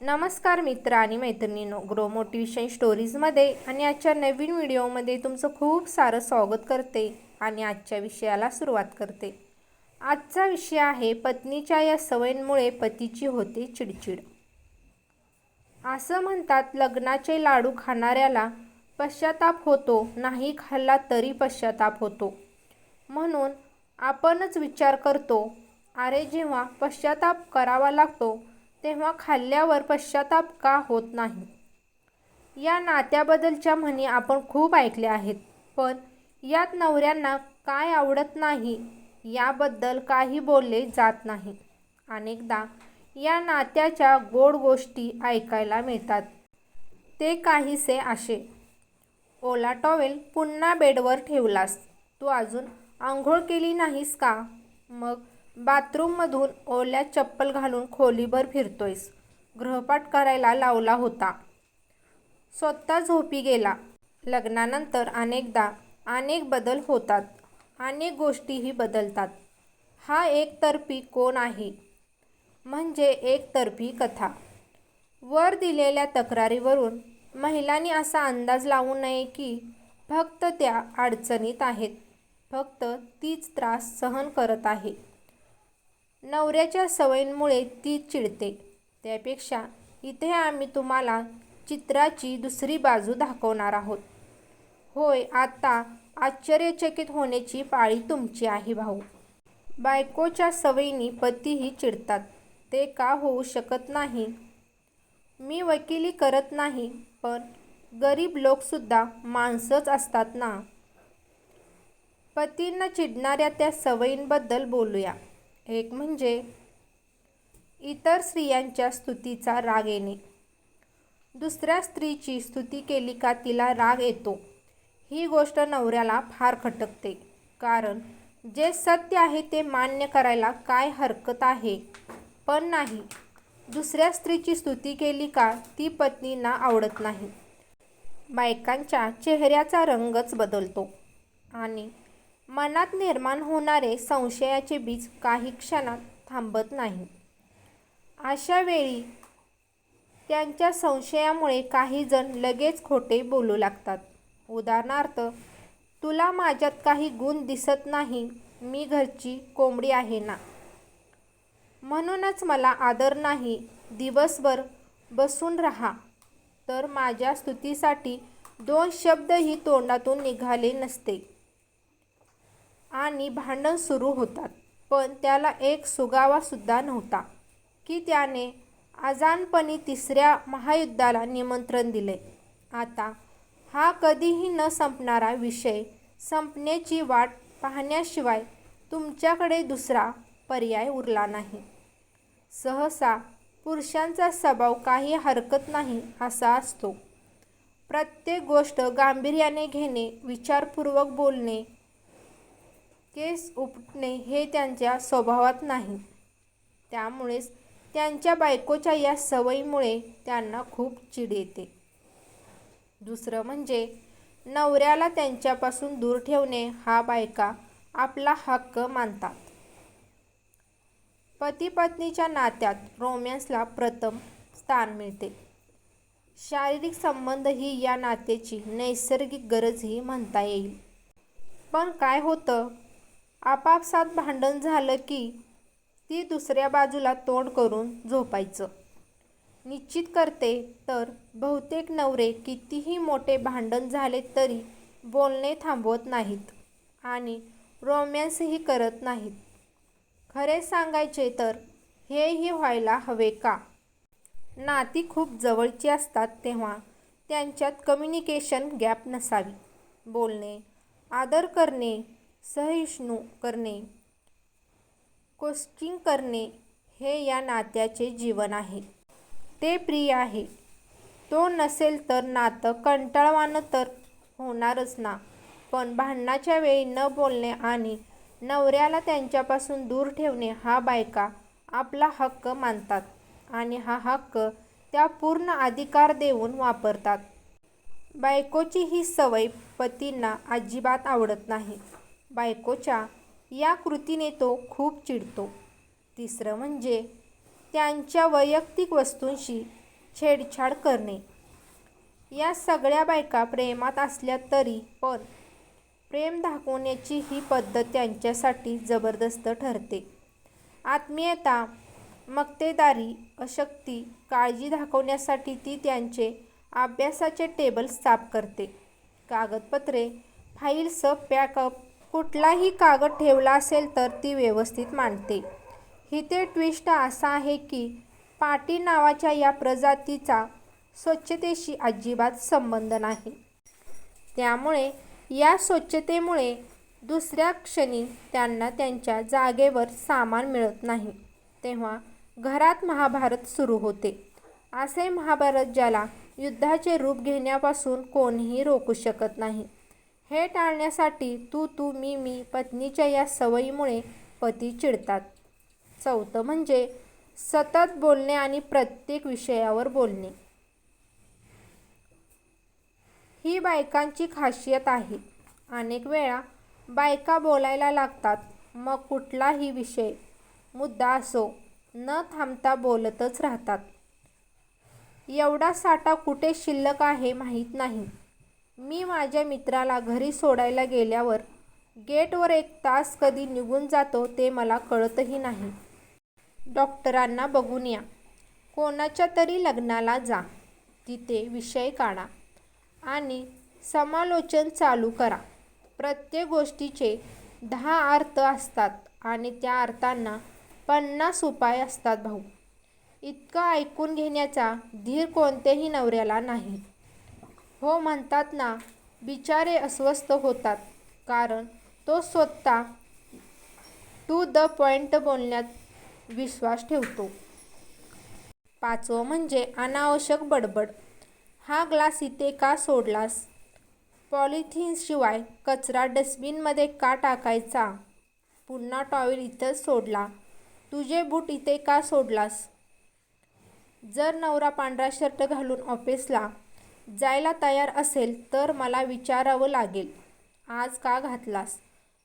नमस्कार मित्र आणि मैत्रिणींनो ग्रो मोटिवेशन स्टोरीजमध्ये आणि आजच्या नवीन व्हिडिओमध्ये तुमचं खूप सारं स्वागत करते आणि आजच्या विषयाला सुरुवात करते. आजचा विषय आहे पत्नीच्या या सवयींमुळे पतीची होते चिडचिड. असं म्हणतात लग्नाचे लाडू खाणाऱ्याला पश्चाताप होतो नाही खाल्ला तरी पश्चाताप होतो. म्हणून आपणच विचार करतो अरे जेव्हा पश्चाताप करावा लागतो तेव्हा खाल्ल्यावर पश्चाताप का होत नाही? या नात्याबद्दलच्या म्हणी आपण खूप ऐकल्या आहेत पण यात नवऱ्यांना काय आवडत नाही याबद्दल काही बोलले जात नाही. अनेकदा या नात्याच्या गोड गोष्टी ऐकायला मिळतात. ते काहीसे असे. ओला टॉवेल पुन्हा बेडवर ठेवलास. तू अजून आंघोळ केली नाहीस का? मग बाथरूममधून ओल्या चप्पल घालून खोलीभर फिरतोयस. गृहपाठ करायला लावला होता. स्वतः झोपी गेला. लग्नानंतर अनेकदा अनेक बदल होतात. अनेक गोष्टीही बदलतात. हा एकतर्फी कोण आहे? म्हणजे एकतर्फी कथा. वर दिलेल्या तक्रारीवरून महिलांनी असा अंदाज लावू नये की फक्त त्या अडचणीत आहेत. फक्त तीच त्रास सहन करत आहे. नवऱ्याच्या सवयींमुळे ती चिडते. त्यापेक्षा इथे आम्ही तुम्हाला चित्राची दुसरी बाजू दाखवणार आहोत. होय आता आश्चर्यचकित होण्याची पाळी तुमची आहे भाऊ. बायकोच्या सवयींनी पतीही चिडतात. ते का होऊ शकत नाही? मी वकिली करत नाही पण गरीब लोकसुद्धा माणसंच असतात ना? पतींना चिडणाऱ्या त्या सवयींबद्दल बोलूया. एक म्हणजे इतर स्त्रियांच्या स्तुतीचा राग येणे. दुसऱ्या स्त्रीची स्तुती केली का तिला राग येतो. ही गोष्ट नवऱ्याला फार खटकते. कारण जे सत्य आहे ते मान्य करायला काय हरकत आहे? पण नाही. दुसऱ्या स्त्रीची स्तुती केली का ती पत्नींना आवडत नाही. बायकांच्या चेहऱ्याचा रंगच बदलतो. आणि मनात निर्माण होणारे संशयाचे बीज काही क्षणात थांबत नाही. अशा वेळी त्यांच्या संशयामुळे काही जण लगेच खोटे बोलू लागतात. उदाहरणार्थ तुला माझ्यात काही गुण दिसत नाही मी घरची कोंबडी आहे ना? म्हणूनच मला आदर नाही दिवसभर बसून राहा. तर माझ्या स्तुतीसाठी दोन शब्दही तोंडातून निघाले नसते. आणि भांडण सुरू होतात. पण त्याला एक सुगावासुद्धा नव्हता की त्याने अजानपणी तिसऱ्या महायुद्धाला निमंत्रण दिले. आता हा कधीही न संपणारा विषय संपण्याची वाट पाहण्याशिवाय तुमच्याकडे दुसरा पर्याय उरला नाही. सहसा पुरुषांचा स्वभाव काही हरकत नाही असा असतो. प्रत्येक गोष्ट गांभीर्याने घेणे विचारपूर्वक बोलणे केस उपटणे हे त्यांच्या स्वभावात नाही. त्यामुळेच त्यांच्या बायकोच्या या सवयीमुळे त्यांना खूप चिड येते. दुसरं म्हणजे नवऱ्याला त्यांच्यापासून दूर ठेवणे हा बायका आपला हक्क मानतात. पती पत्नीच्या नात्यात रोमॅन्सला प्रथम स्थान मिळते. शारीरिक संबंध ही या नात्याची नैसर्गिक गरजही म्हणता येईल. पण काय होतं? आपापसात भांडण झालं की ती दुसऱ्या बाजूला तोंड करून झोपायचं. निश्चित करते तर बहुतेक नवरे कितीही मोठे भांडण झाले तरी बोलणे थांबवत नाहीत आणि रोमॅन्सही करत नाहीत. खरे सांगायचे तर हेही व्हायला हवे का? नाती खूप जवळची असतात तेव्हा त्यांच्यात कम्युनिकेशन गॅप नसावी. बोलणे आदर करणे सहिष्णू करणे कोस्टिंग करणे हे या नात्याचे जीवन आहे. ते प्रिय आहे. तो नसेल तर नातं कंटाळवाणं तर होणारच ना. पण भांडणाच्या वेळी न बोलणे आणि नवऱ्याला त्यांच्यापासून दूर ठेवणे हा बायका आपला हक्क मानतात आणि हा हक्क त्या पूर्ण अधिकार देऊन वापरतात. बायकोची ही सवय पतींना अजिबात आवडत नाही. बायकोच्या या कृतीने तो खूप चिडतो. तिसरं म्हणजे त्यांच्या वैयक्तिक वस्तूंशी छेडछाड करणे. या सगळ्या बायका प्रेमात असल्या तरी पण प्रेम दाखवण्याची ही पद्धत त्यांच्यासाठी जबरदस्त ठरते. आत्मीयता मक्तेदारी अशक्ती काळजी दाखवण्यासाठी ती त्यांचे अभ्यासाचे टेबल साफ करते. कागदपत्रे फाईल्स पॅकअप कुठलाही कागद ठेवला असेल तर ती व्यवस्थित मांडते. इथे ट्विस्ट असा आहे की पाटी नावाच्या या प्रजातीचा स्वच्छतेशी अजिबात संबंध नाही. त्यामुळे या स्वच्छतेमुळे दुसऱ्या क्षणी त्यांना त्यांच्या जागेवर सामान मिळत नाही. तेव्हा घरात महाभारत सुरू होते. असे महाभारत ज्याला युद्धाचे रूप घेण्यापासून कोणीही रोखू शकत नाही. हे टाळण्यासाठी तू तू मी मी पत्नीच्या या सवयीमुळे पती चिडतात. चौथं म्हणजे सतत बोलणे आणि प्रत्येक विषयावर बोलणे. ही बायकांची खासियत आहे. अनेक वेळा बायका बोलायला लागतात मग कुठलाही विषय मुद्दा असो न थांबता बोलतच राहतात. एवढा साठा कुठे शिल्लक आहे माहीत नाही. मी माझ्या मित्राला घरी सोडायला गेल्यावर गेटवर एक तास कधी निघून जातो ते मला कळतही नाही. डॉक्टरांना बघून या. कोणाच्या तरी लग्नाला जा. तिथे विषय काढा आणि समालोचन चालू करा. प्रत्येक गोष्टीचे दहा अर्थ असतात आणि त्या अर्थांना पन्नास उपाय असतात भाऊ. इतकं ऐकून घेण्याचा धीर कोणत्याही नवऱ्याला नाही. हो म्हणतात ना बिचारे अस्वस्थ होतात. कारण तो स्वतः टू द पॉइंट बोलण्यात विश्वास ठेवतो. पाचवं म्हणजे अनावश्यक बडबड. हा ग्लास इथे का सोडलास? पॉलिथिनशिवाय कचरा डस्टबिनमध्ये का टाकायचा? पुन्हा टॉवेल इथंच सोडला. तुझे बूट इथे का सोडलास? जर नवरा पांढरा शर्ट घालून ऑफिसला जायला तयार असेल तर मला विचारावं लागेल. आज का घातलास?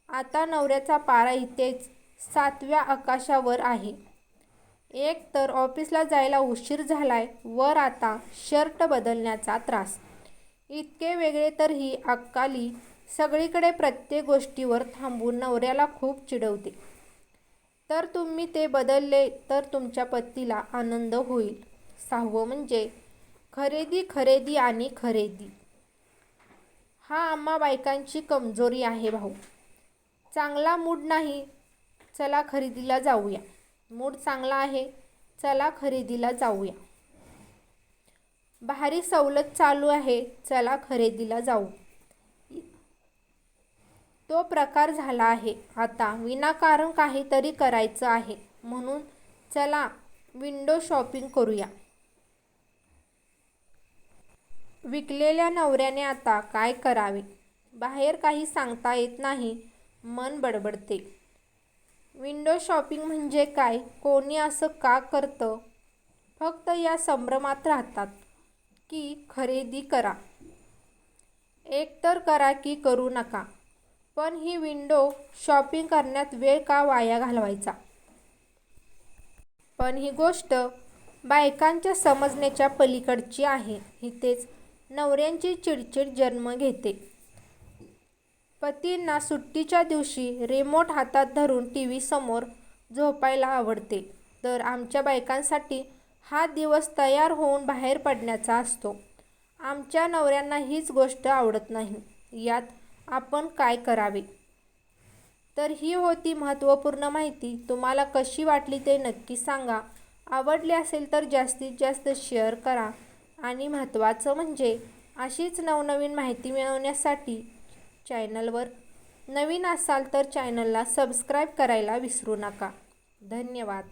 आता नवऱ्याचा पारा इथेच सातव्या आकाशावर आहे. एक तर ऑफिसला जायला उशीर झालाय वर आता शर्ट बदलण्याचा त्रास. इतके वेगळे तर ही अक्काली सगळीकडे प्रत्येक गोष्टीवर थांबून नवऱ्याला खूप चिडवते. तर तुम्ही ते बदलले तर तुमच्या पतीला आनंद होईल. सहावं म्हणजे खरेदी खरेदी आणि खरेदी. हा आम्हा बायकांची कमजोरी आहे भाऊ. चांगला मूड नाही चला खरेदीला जाऊया. मूड चांगला आहे चला खरेदीला जाऊया. भारी सवलत चालू आहे चला खरेदीला जाऊ. तो प्रकार झाला आहे. आता विनाकारण काहीतरी करायचं आहे. म्हणून चला विंडो शॉपिंग करूया. विकलेल्या नवऱ्याने आता काय करावे? बाहेर काही सांगता येत नाही. मन बडबडते. विंडो शॉपिंग म्हणजे काय? कोणी असं का करतं? फक्त या संभ्रमात राहतात की खरेदी करा. एकतर करा की करू नका. पण ही विंडो शॉपिंग करण्यात वेळ का वाया घालवायचा? पण ही गोष्ट बायकांच्या समजण्याच्या पलीकडची आहे. इथेच नवऱ्यांची चिडचिड जन्म घेते. पतींना सुट्टीच्या दिवशी रिमोट हातात धरून टी व्ही समोर झोपायला आवडते. तर आमच्या बायकांसाठी हा दिवस तयार होऊन बाहेर पडण्याचा असतो. आमच्या नवऱ्यांना हीच गोष्ट आवडत नाही. यात आपण काय करावे? तर ही होती महत्त्वपूर्ण माहिती. तुम्हाला कशी वाटली ते नक्की सांगा. आवडली असेल तर जास्तीत जास्त शेअर करा. आणि महत्त्वाचं म्हणजे अशीच नवनवीन माहिती मिळवण्यासाठी चॅनलवर नवीन असाल तर चॅनलला सबस्क्राईब करायला विसरू नका. धन्यवाद.